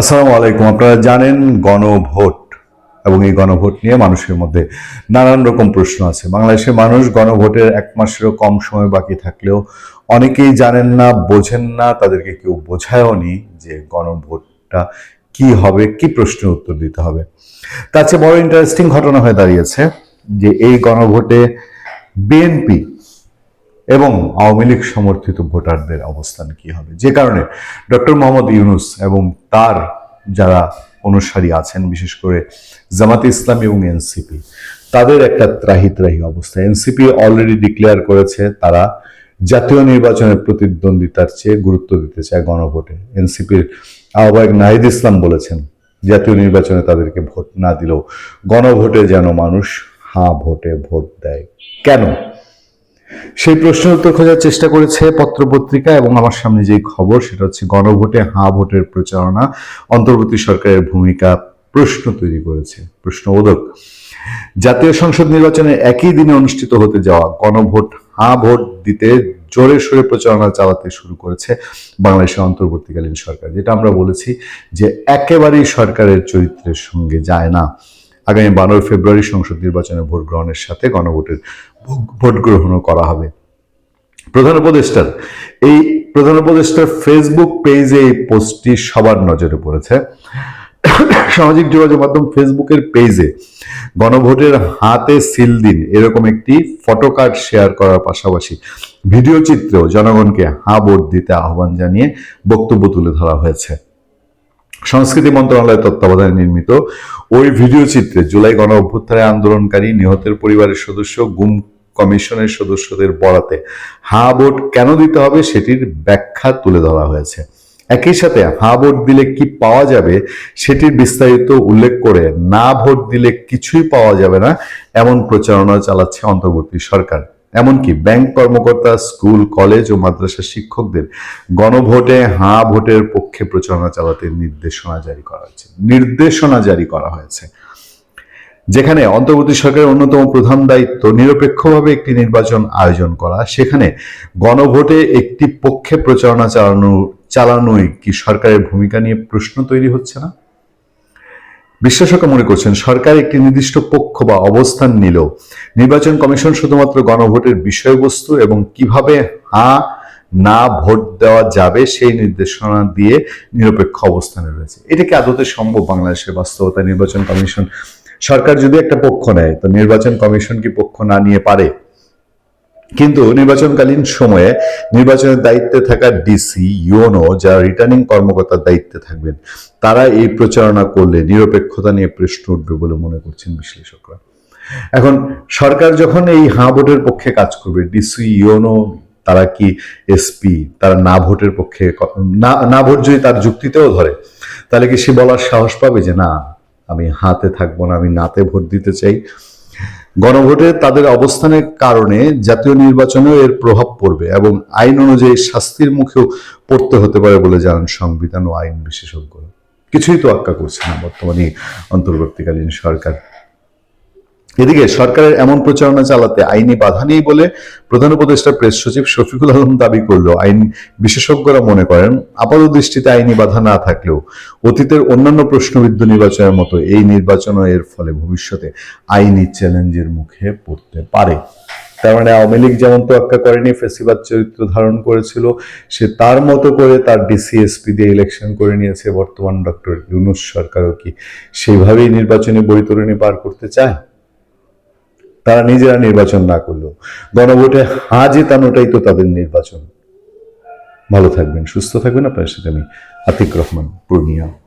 আসসালামু আলাইকুম। আপনারা জানেন গণভোট এবং এই গণভোট নিয়ে মানুষের মধ্যে নানান রকম প্রশ্ন আছে। বাংলাদেশের মানুষ গণভোটের এক মাসেরও কম সময় বাকি থাকলেও অনেকেই জানেন না, বোঝেন না, তাদেরকে কেউ বোঝায়ও নি যে গণভোটটা কি হবে, কি প্রশ্নের উত্তর দিতে হবে। তার চেয়ে বড় ইন্টারেস্টিং ঘটনা হয়ে দাঁড়িয়েছে যে এই গণভোটে বিএনপি এবং আওয়ামী লীগ সমর্থিত ভোটারদের অবস্থান কি হবে? যে কারণে ডক্টর মোহাম্মদ ইউনুস এবং তার যারা অনুসারী আছেন, বিশেষ করে জামাতে ইসলাম এবং এনসিপি, তাদের একটা ত্রাহি ত্রাহি অবস্থা। এনসিপি অলরেডি ডিক্লেয়ার করেছে, তারা জাতীয় নির্বাচনের প্রতিদ্বন্দ্বিতার চেয়ে গুরুত্ব দিতে চায় গণভোটে। এনসিপির আহ্বায়ক নাহিদ ইসলাম বলেছেন, জাতীয় নির্বাচনে তাদেরকে ভোট না দিলেও গণভোটে যেন মানুষ হা ভোটে ভোট দেয়। কেন? সেই প্রশ্নের উত্তর খোঁজার চেষ্টা করেছে পত্রপত্রিকা এবং আমার সামনে যে খবর সেটা হচ্ছে গণভোটে হা ভোটের প্রচারণা, অন্তর্বর্তী সরকারের ভূমিকা প্রশ্ন তৈরি করেছে। প্রশ্নবোধক জাতীয় সংসদ নির্বাচনে একই দিনে অনুষ্ঠিত হতে যাওয়া গণভোট হা ভোট দিতে জোরে সোরে প্রচারণা চালাতে শুরু করেছে বাংলাদেশের অন্তর্বর্তীকালীন সরকার। যেটা আমরা বলেছি যে একেবারেই সরকারের চরিত্রের সঙ্গে যায় না। আগামী বারোই ফেব্রুয়ারি সংসদ নির্বাচনে ভোট গ্রহণের সাথে গণভোটের ভোট গ্রহণও করা হবে। প্রধান উপদেষ্টার, এই প্রধান উপদেষ্টার ফেসবুক পেজে এই পোস্টটি সবার নজরে পড়েছে। সামাজিক যোগাযোগ মাধ্যম ফেসবুকের পেজে গণভোটের হাতে সিল দিন, এরকম একটি ফটো কার্ড শেয়ার করার পাশাপাশি ভিডিও চিত্রেও জনগণকে হা ভোট দিতে আহ্বান জানিয়ে বক্তব্য তুলে ধরা হয়েছে। সংস্কৃতি মন্ত্রণালয়ের তত্ত্বাবধানে নির্মিত ওই ভিডিও চিত্রে জুলাই গণ অভ্যুত্থানে আন্দোলনকারী নিহতের পরিবারের সদস্য, গুম কমিশনের সদস্যদের বরাতে হা ভোট কেন দিতে হবে সেটির ব্যাখ্যা তুলে ধরা হয়েছে। একই সাথে হা ভোট দিলে কি পাওয়া যাবে সেটির বিস্তারিত উল্লেখ করে না ভোট দিলে কিছুই পাওয়া যাবে না, এমন প্রচারণা চালাচ্ছে অন্তর্বর্তী সরকার। এমনকি ব্যাংক কর্মকর্তা, স্কুল, কলেজ ও মাদ্রাসা শিক্ষকদের গণভোটে হাঁ ভোটের পক্ষে প্রচারণা চালাতে নির্দেশনা জারি করা হয়েছে। নির্দেশনা জারি করা হয়েছে। যেখানে অন্তর্বর্তী সরকারের অন্যতম প্রধান দায়িত্ব নিরপেক্ষভাবে একটি নির্বাচন আয়োজন করা, সেখানে গণভোটে একটি পক্ষে প্রচারণা চালানো চালানোই কি সরকারের ভূমিকা নিয়ে প্রশ্ন তৈরি হচ্ছে না? বিশ্লেষকরা মনে করছেন, সরকার একটি নির্দিষ্ট পক্ষ বা অবস্থান নিল। নির্বাচন কমিশন শুধুমাত্র গণভোটের বিষয়বস্তু এবং কীভাবে হা, না ভোট দেওয়া যাবে সেই নির্দেশনা দিয়ে নিরপেক্ষ অবস্থানে রয়েছে। এটা কি আদতে সম্ভব বাংলাদেশের বাস্তবতা নির্বাচন কমিশন? সরকার যদি একটা পক্ষ নেয়, তো নির্বাচন কমিশন কি পক্ষ না নিয়ে পারে? কিন্তু নির্বাচনকালীন সময়ে নির্বাচনের দায়িত্বে থাকা ডিসি ইউনো যারা রিটার্নিং কর্মকর্তার দায়িত্বে থাকবেন, তারা এই প্রচারণা করলে নিরপেক্ষতা নিয়ে প্রশ্ন উঠবে বলে মনে করছেন বিশ্লেষকরা। এখন, সরকার যখন এই হাঁ ভোটের পক্ষে কাজ করবে, ডিসি ইউনো তারা কি এসপি, তারা না ভোটের পক্ষে না না ভোট যদি তার যুক্তিতেও ধরে, তাহলে কি সে বলার সাহস পাবে যে, না, আমি হাতে থাকব না, আমি নাতে ভোট দিতে চাই গণভোটে তাদের অবস্থানের কারণে জাতীয় নির্বাচনেও এর প্রভাব পড়বে এবং আইন অনুযায়ী শাস্তির মুখেও পড়তে হতে পারে বলে জানান সংবিধান ও আইন বিশেষজ্ঞরা। কিছুই তো আক্কা করছে না বর্তমানে অন্তর্বর্তীকালীন সরকার। এদিকে সরকারের এমন প্রচারণা চালাতে আইনি বাধা নেই বলে প্রধান উপদেষ্টা প্রেস সচিব শফিকুল আলম দাবি করলেও আইন বিশেষজ্ঞরা মনে করেন আপাত দৃষ্টিতে আইনি বাধা না থাকলেও অতীতের অন্যান্য প্রশ্নবিদ্ধ নির্বাচনের মতো এই নির্বাচনও এর ফলে ভবিষ্যতে আইনি চ্যালেঞ্জের মুখে পড়তে পারে। তার মানে আওয়ামী লীগ যেমন তোয়াক্কা করেনি, ফেসিবাদ চরিত্র ধারণ করেছিল, সে তার মতো করে তার ডিসিএসপি দিয়ে ইলেকশন করে নিয়েছে বর্তমান ডক্টর ইউনুস সরকারও কি সেইভাবেই নির্বাচনী বৈতরণী পার করতে চায়? তারা নিজেরা নির্বাচন না করলেও গণভোটে হা জেতানোটাই তো তাদের নির্বাচন। ভালো থাকবেন, সুস্থ থাকবেন। আপনার সাথে আমি আতিক রহমান, পূর্ণিয়া।